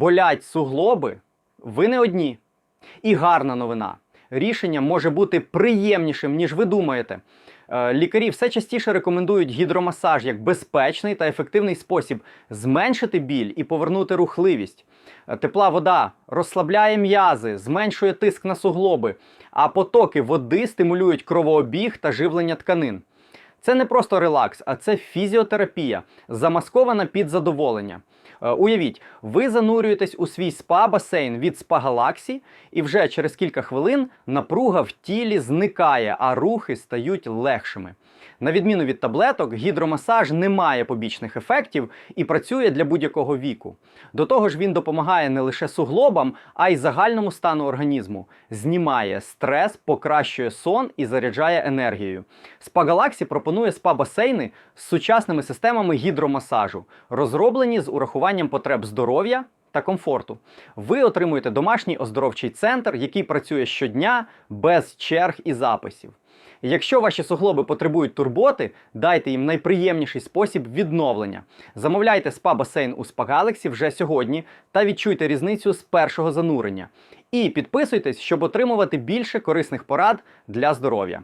болять суглоби, ви не одні. І гарна новина. Рішення може бути приємнішим, ніж ви думаєте. Е, Лікарі все частіше рекомендують гідромасаж як безпечний та ефективний спосіб зменшити біль і повернути рухливість. Е, Тепла вода розслабляє м'язи, зменшує тиск на суглоби, а потоки води стимулюють кровообіг та живлення тканин. Це не просто релакс, а це фізіотерапія, замаскована під задоволення. Е, Уявіть, ви занурюєтесь у свій спа-басейн від Spa Galaxy, і вже через кілька хвилин напруга в тілі зникає, а рухи стають легшими. На відміну від таблеток, гідромасаж не має побічних ефектів і працює для будь-якого віку. До того ж, він допомагає не лише суглобам, а й загальному стану організму, знімає стрес, покращує сон і заряджає енергією. Galaxy пропонує спа-басейни з сучасними системами гідромасажу, розроблені з урахуванням потреб здоров'я та комфорту. Ви отримуєте домашній оздоровчий центр, який працює щодня без черг і записів. Якщо ваші суглоби потребують турботи, дайте їм найприємніший спосіб відновлення. Замовляйте спа-басейн у Galaxy вже сьогодні та відчуйте різницю з першого занурення. І підписуйтесь, щоб отримувати більше корисних порад для здоров'я.